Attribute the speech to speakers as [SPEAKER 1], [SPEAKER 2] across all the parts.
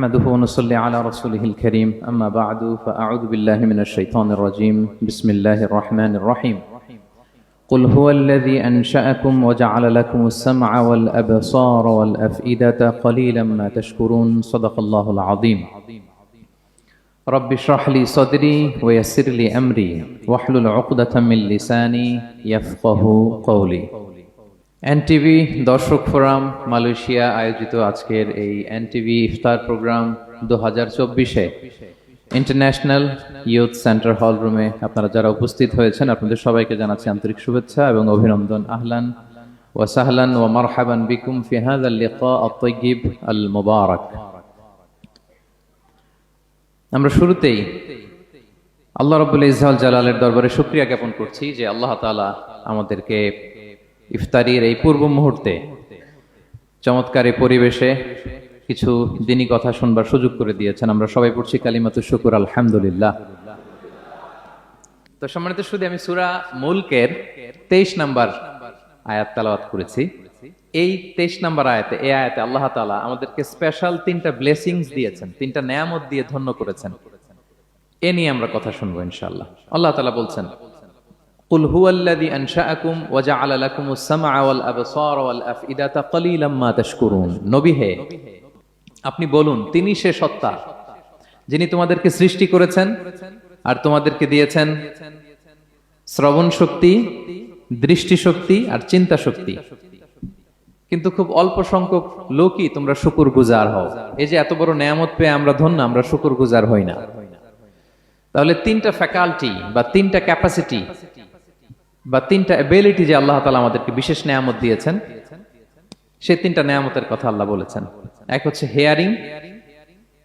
[SPEAKER 1] نحمده ونصلي على رسوله الكريم. أما بعد فأعوذ بالله من الشيطان الرجيم. بسم الله الرحمن الرحيم. قل هو الذي أنشأكم وجعل لكم السمع والأبصار والأفئدة قليلا ما تشكرون. صدق الله العظيم. رب اشرح لي صدري ويسر لي أمري واحلل عقدة من لساني يفقه قولي. NTV, দর্শক forum, Malaysia আয়োজিত আজকের এই এনটিভি ইফতার প্রোগ্রাম দু হাজার চব্বিশে। ইন্টারন্যাশনাল ইউথ সেন্টার হল রুমে আপনারা যারা উপস্থিত হয়েছেন, আপনাদের সবাইকে জানাচ্ছি আন্তরিক শুভেচ্ছা এবং অভিনন্দন। আহলান আমরা শুরুতেই আল্লাহ রাব্বুল ইজ্জাল জালালের দরবারে শুকরিয়া জ্ঞাপন করছি যে আল্লাহ তাআলা আমাদেরকে ইফতারির এই পূর্ব মুহূর্তে চমৎকার পরিবেশে কিছু দিনই কথা শুনবার সুযোগ করে দিয়েছেন। আমরা সবাই পড়ছি কালিমাতু শুকুর, আলহামদুলিল্লাহ। তো সম্মানিত শুধু আমি সুরা মুলকের তেইশ নাম্বার আয়াত তালাওয়াত করেছি। এই তেইশ নাম্বার আয়াতে, এই আয়াতে আল্লাহ তালা আমাদেরকে স্পেশাল তিনটা ব্লেসিংস দিয়েছেন, তিনটা নেয়ামত দিয়ে ধন্য করেছেন। এ নিয়ে আমরা কথা শুনব ইনশাল্লাহ আল্লাহ তালা বলছেন قل هو الذي أنشأكم وجعل لكم السمع والأبصار والأفئدة قليلا ما تشكرون নবী হে আপনি বলুন তিনি সে সত্তা যিনি তোমাদেরকে সৃষ্টি করেছেন আর তোমাদেরকে দিয়েছেন শ্রবণ শক্তি দৃষ্টি শক্তি আর চিন্তা শক্তি কিন্তু খুব অল্প সংখ্যক লোকই তোমরা শুকুর গুজার হও এই যে এত বড় নেয়ামত পেয়ে আমরা ধন্য আমরা শুকুর গুজার হই না তাহলে তিনটা ফ্যাকাল্টি বা তিনটা ক্যাপাসিটি বা তিনটা এবিলিটি যে আল্লাহ তালা আমাদেরকে বিশেষ নেয়ামত দিয়েছেন সে তিনটা নেয়ামতের কথা আল্লাহ বলেছেন। এক হচ্ছে হেয়ারিং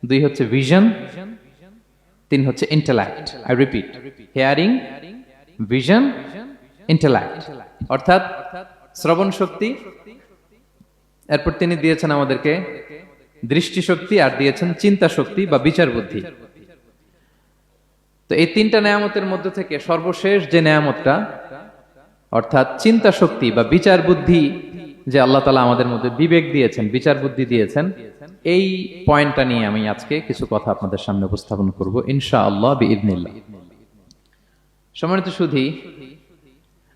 [SPEAKER 1] দুই হচ্ছে ভিশন তিন হচ্ছে intellect I repeat hearing vision intellect অর্থাৎ শ্রবণ শক্তি, এরপর তিনি দিয়েছেন আমাদেরকে দৃষ্টি শক্তি আর দিয়েছেন চিন্তা শক্তি বা বিচার বুদ্ধি। তো এই তিনটা নেয়ামতের মধ্যে থেকে সর্বশেষ যে নেয়ামতটা অর্থাৎ চিন্তা শক্তি বা বিচার বুদ্ধি যে আল্লাহ তালা আমাদের মধ্যে বিবেক দিয়েছেন, বিচার বুদ্ধি দিয়েছেন, এই পয়েন্টটা নিয়ে আমি আজকে কিছু কথা আপনাদের সামনে উপস্থাপন করব ইনশা আল্লাহ বিদিনিল্লাহ সম্মানিত সুধি,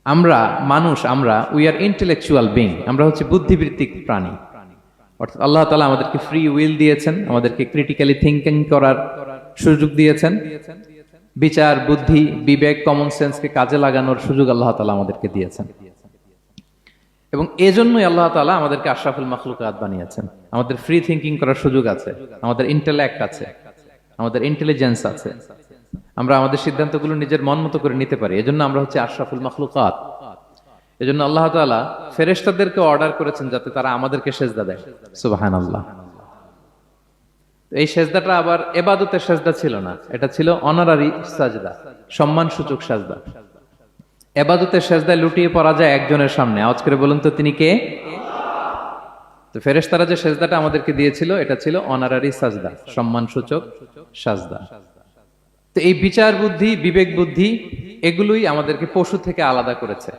[SPEAKER 1] আমরা মানুষ, আমরা উই আর ইন্টেলেকচুয়াল বিং আমরা হচ্ছে বুদ্ধিবৃত্তিক প্রাণী। অর্থাৎ আল্লাহ তালা আমাদেরকে ফ্রি উইল দিয়েছেন, আমাদেরকে ক্রিটিক্যালি থিঙ্কিং করার সুযোগ দিয়েছেন। বিচার, বুদ্ধি, বিবেক কমন সেন্সকে কাজে লাগানোর সুযোগ আল্লাহ তালা আমাদেরকে দিয়েছেন। এবং এজন্যই আল্লাহ তালা আমাদেরকে আশরাফুল মখলুকাত বানিয়েছেন। আমাদের ফ্রি থিঙ্কিং করার সুযোগ আছে, আমাদের ইন্টেলেক্ট আছে, আমাদের ইন্টেলিজেন্স আছে। আমরা আমাদের সিদ্ধান্তগুলো নিজের মন মতো করে নিতে পারি, এজন্য আমরা হচ্ছে আশরাফুল মখলুকাত। এজন্য আল্লাহ তালা ফেরেস্তাদেরকে অর্ডার করেছেন যাতে তারা আমাদেরকে সেজদা দেয়। সুবাহান আল্লাহ এই সেজদাটা আবার এবাদতের সেজদা ছিল না। এটা ছিল অনারারি সাজদা সম্মান সূচক সাজদা। এবাদতের সেজদায় লুটিয়ে পড়া যায় একজনের সামনে। আওয়াজ করে বলুন তো, তিনি কে? তো ফেরেশতারা যে সেজদাটা আমাদেরকে দিয়েছিল, এটা ছিল অনারারি সাজদা সম্মান সূচক সাজদা। তো এই বিচার বুদ্ধি, বিবেক বুদ্ধি, এগুলোই আমাদেরকে পশু থেকে আলাদা করেছে।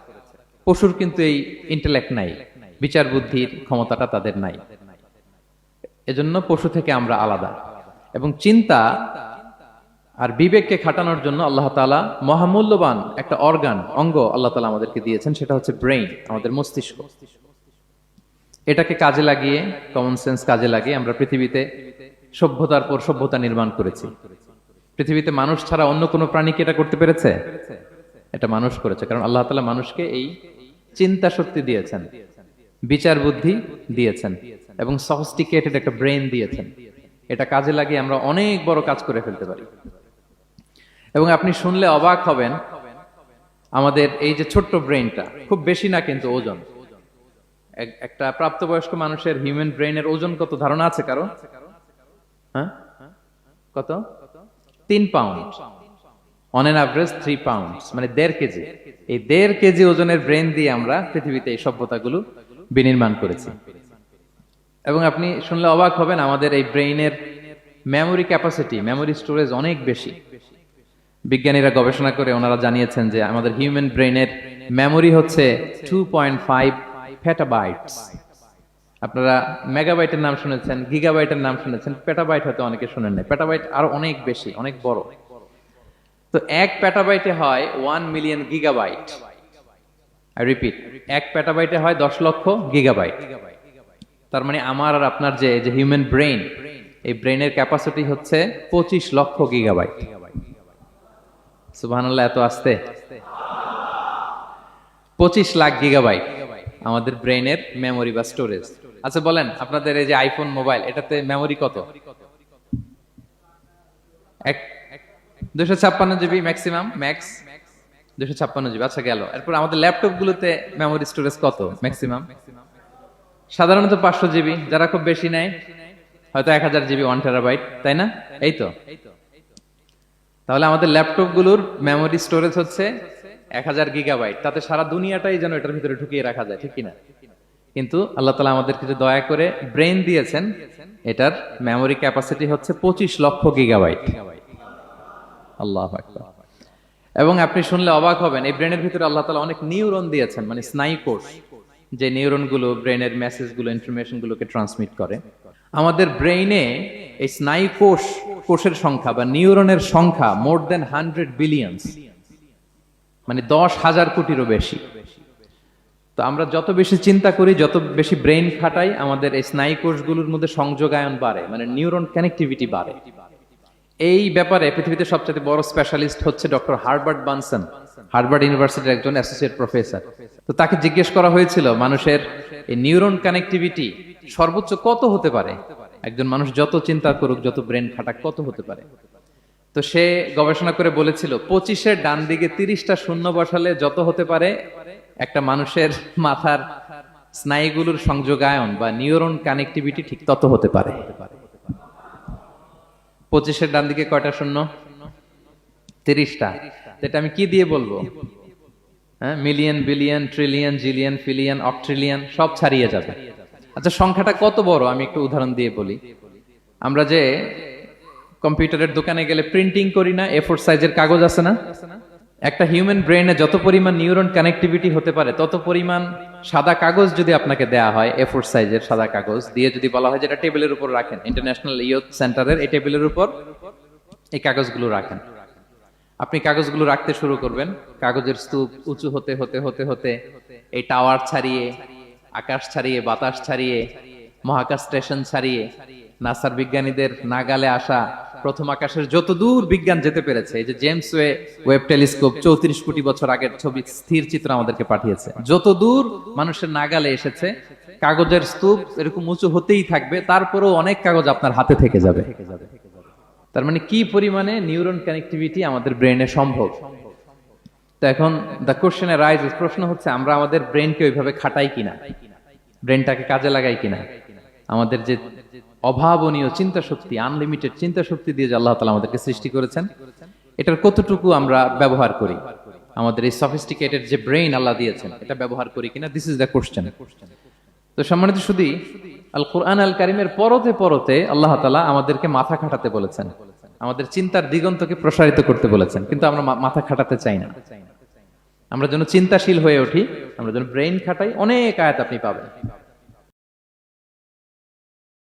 [SPEAKER 1] পশুর কিন্তু এই ইন্টেলেক্ট নাই, বিচার বুদ্ধির ক্ষমতাটা তাদের নাই। এজন্য পশু থেকে আমরা আলাদা। এবং চিন্তা আর বিবেককে খাটানোর জন্য আল্লাহ তালা মহামূল্যবান একটা অর্গান, অঙ্গ আল্লাহ তালা আমাদেরকে দিয়েছেন, সেটা হচ্ছে ব্রেইন, আমাদের মস্তিষ্ক। এটাকে কাজে লাগিয়ে কমন সেন্স কাজে লাগিয়ে আমরা পৃথিবীতে সভ্যতার পর সভ্যতা নির্মাণ করেছি। পৃথিবীতে মানুষ ছাড়া অন্য কোনো প্রাণীকে এটা করতে পেরেছে? এটা মানুষ করেছে, কারণ আল্লাহ তালা মানুষকে এই চিন্তা শক্তি দিয়েছেন, বিচার বুদ্ধি দিয়েছেন। এবং সফিস্টিকেটেড একটা ব্রেন দিয়েছেন। এটা কাজে লাগিয়ে আমরা অনেক বড় কাজ করে ফেলতে পারি। এবং আপনি শুনলে অবাক হবেন, আমাদের এই যে ছোট্ট ব্রেনটা খুব বেশি না কিন্তু ওজন। একটা প্রাপ্তবয়স্ক মানুষের হিউম্যান ব্রেনের ওজন কত? ধারণা আছে কারও? হ্যাঁ? কত? তিন pound on an average three pound মানে দেড় কেজি। এই দেড় কেজি ওজনের ব্রেন দিয়ে আমরা পৃথিবীতে এই সভ্যতাগুলো বিনির্মাণ করেছি। এবং আপনি শুনলে অবাক হবেন, আমাদের এই ব্রেইনের মেমোরি ক্যাপাসিটি মেমোরি স্টোরেজ অনেক বেশি। বিজ্ঞানীরা গবেষণা করে ওনারা জানিয়েছেন যে আমাদের হিউম্যান ব্রেইনের মেমোরি হচ্ছে টু পয়েন্ট ফাইভ ফেটাবাইটস আপনারা মেগাবাইটের নাম শুনেছেন গিগাবাইটের নাম শুনেছেন পেটাবাইট হয়তো অনেকে শুনেন নাই। পেটাবাইট আরও অনেক বেশি, অনেক বড়। তো এক পেটাবাইটে হয় one million gigabyte I repeat এক পেটাবাইটে হয় দশ লক্ষ গিগাবাইট তার মানে আমার আর আপনার যে যে হিউম্যান ব্রেইন এই ব্রেইনের ক্যাপাসিটি হচ্ছে পঁচিশ লক্ষ গিগাবাইট সুবহানাল্লাহ, এত আসতে? পঁচিশ লাখ গিগাবাইট আমাদের ব্রেইনের মেমোরি বা স্টোরেজ আচ্ছা বলেন, আপনাদের এই যে আইফোন মোবাইল এটাতে মেমোরি কত? দুশো ছাপ্পান্ন জিবি ম্যাক্সিমাম ম্যাক্স দুশো ছাপ্পান্ন জিবি আচ্ছা গেল। এরপর আমাদের ল্যাপটপ গুলোতে মেমোরি স্টোরেজ কত ম্যাক্সিমাম সাধারণত পাঁচশো জিবি, যারা খুব বেশি নেয়, হয়তো এক হাজার জিবি ওয়ান টেরাবাইট তাই না? এই তো। তাহলে আমাদের ল্যাপটপগুলোর মেমোরি স্টোরেজ হচ্ছে এক হাজার গিগাবাইট তাতে সারা দুনিয়াটাই যেন এটার ভিতরে ঢুকিয়ে রাখা যায়, ঠিক কিনা? কিন্তু আল্লাহ তালা আমাদের কিছু দয়া করে ব্রেন দিয়েছেন, এটার মেমোরি ক্যাপাসিটি হচ্ছে পঁচিশ লক্ষ গিগাবাইট আল্লাহ এবং আপনি শুনলে অবাক হবেন, এই ব্রেনের ভিতরে আল্লাহ তালা অনেক নিউরন দিয়েছেন মানে স্নায়ু কোষ। যে নিউরনগুলো ব্রেনের মেসেজগুলো ইনফরমেশন গুলোকে ট্রান্সমিট করে। আমাদের ব্রেইনে এই স্নায়ু কোষ, কোষের সংখ্যা বা নিউরনের সংখ্যা মোর দেন হান্ড্রেড বিলিয়ন্স মানে দশ হাজার কোটিরও বেশি। তো আমরা যত বেশি চিন্তা করি, যত বেশি ব্রেইন খাটাই, আমাদের এই স্নায়ু কোষগুলোর মধ্যে সংযোগায়ন বাড়ে মানে নিউরন কানেক্টিভিটি বাড়ে। এই ব্যাপারে পৃথিবীতে সবচেয়ে বড় স্পেশালিস্ট হচ্ছে ডক্টর হার্বার্ট বানসন হার্ভার্ড ইউনিভার্সিটির একজন অ্যাসোসিয়েট প্রফেসর। তো তাকে জিজ্ঞেস করা হয়েছিল, মানুষের এই নিউরন কানেক্টিভিটি সর্বোচ্চ কত হতে পারে? একজন মানুষ যত চিন্তা করুক, যত ব্রেন খাটাক, কত হতে পারে? তো সে গবেষণা করে বলেছিল, পঁচিশের ডান দিকে তিরিশটা শূন্য বসালে যত হতে পারে, একটা মানুষের মাথার স্নায়ুগুলোর সংযোগায়ন বা নিউরন কানেক্টিভিটি ঠিক তত হতে পারে। পঁচিশের ডান দিকে কয়টা শূন্য? তিরিশটা। এটা আমি কি দিয়ে বলব? হ্যাঁ million billion trillion zillion pillion octillion সব ছাড়িয়ে যাবে। আচ্ছা সংখ্যাটা কত বড়? আমি একটু উদাহরণ দিয়ে বলি। আমরা যে কম্পিউটারের দোকানে গেলে প্রিন্টিং করি না এ ফোর সাইজের কাগজ আছে না? একটা হিউম্যান ব্রেনে যত পরিমাণ নিউরন কানেক্টিভিটি হতে পারে, তত পরিমাণ সাদা কাগজ যদি আপনাকে দেয়া হয় এ ফোর সাইজের সাদা কাগজ, দিয়ে যদি বলা হয় যেটা টেবিলের উপর রাখেন ইন্টারন্যাশনাল ইয়ুথ সেন্টারের এই টেবিলের উপর এই কাগজগুলো রাখেন। আপনি কাগজগুলো রাখতে শুরু করবেন। কাগজের স্তূপ উঁচু হতে হতে হতে হতে এই টাওয়ার ছাড়িয়ে, আকাশ ছাড়িয়ে, বাতাস ছাড়িয়ে, মহাকাশ স্টেশন ছাড়িয়ে, নাসার বিজ্ঞানীদের নাগালে আসা প্রথম আকাশের যত দূর বিজ্ঞান যেতে পেরেছে যে জেমস ওয়ে ওয়েব টেলিস্কোপ চৌত্রিশ কোটি বছর আগের ছবি, স্থির চিত্র আমাদেরকে পাঠিয়েছে। যত দূর মানুষের নাগালে এসেছে, কাগজের স্তূপ এরকম উঁচু হতেই থাকবে, তারপরেও অনেক কাগজ আপনার হাতে থেকে যাবে। তার মানে কি পরিমাণে নিউরন কানেক্টিভিটি আমাদের ব্রেনে সম্ভব? তো এখন দ্য কোশ্চেন রাইজ প্রশ্ন হচ্ছে, আমরা আমাদের ব্রেনকে ওইভাবে খাটাই কিনা? ব্রেনটাকে কাজে লাগাই কিনা? আমাদের যে অভাবনীয় চিন্তা শক্তি আনলিমিটেড চিন্তা শক্তি দিয়ে যে আল্লাহ তালা আমাদেরকে সৃষ্টি করেছেন, এটার কতটুকু আমরা ব্যবহার করি? আমাদের এই সফিস্টিকেটেড যে ব্রেইন আল্লাহ দিয়েছেন, এটা ব্যবহার করি কিনা? দিস ইজ দ্য কোশ্চেন তো সম্মানিত শুধু আল কোরআন আল কারিমের পরতে পরতে আল্লাহ তালা আমাদেরকে মাথা খাটাতে বলেছেন। আমাদের চিন্তার দিগন্তকে প্রসারিত করতে বলেছেন, কিন্তু আমরা মাথা খাটাতে চাই না। আমরা যেন চিন্তাশীল হয়ে উঠি, আমরা যেন ব্রেইন খাটাই, অনেক আয়াত আপনি পাবেন।